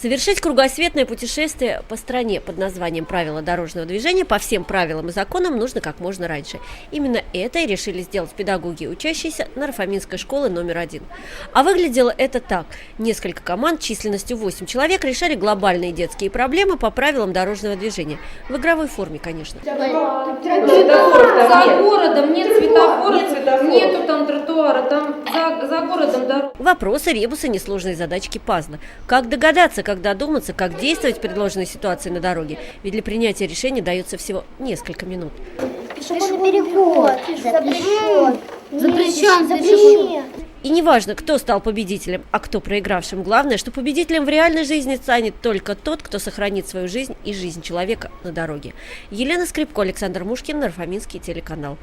Совершить кругосветное путешествие по стране под названием «Правила дорожного движения» по всем правилам и законам нужно как можно раньше. Именно это и решили сделать педагоги, учащиеся Нарфаминской школы номер один. А выглядело это так. Несколько команд численностью 8 человек решали глобальные детские проблемы по правилам дорожного движения. В игровой форме, конечно. За городом нет светофора, за, за городом дорога. Вопросы, ребусы, несложные задачки пазла. Как догадаться, как додуматься, как действовать в предложенной ситуации на дороге? Ведь для принятия решения дается всего несколько минут. Пешеходный переход запрещен. Запрещен, Запрещен. И неважно, кто стал победителем, а кто проигравшим. Главное, что победителем в реальной жизни станет только тот, кто сохранит свою жизнь и жизнь человека на дороге. Елена Скрипко, Александр Мушкин, Нарфаминский телеканал.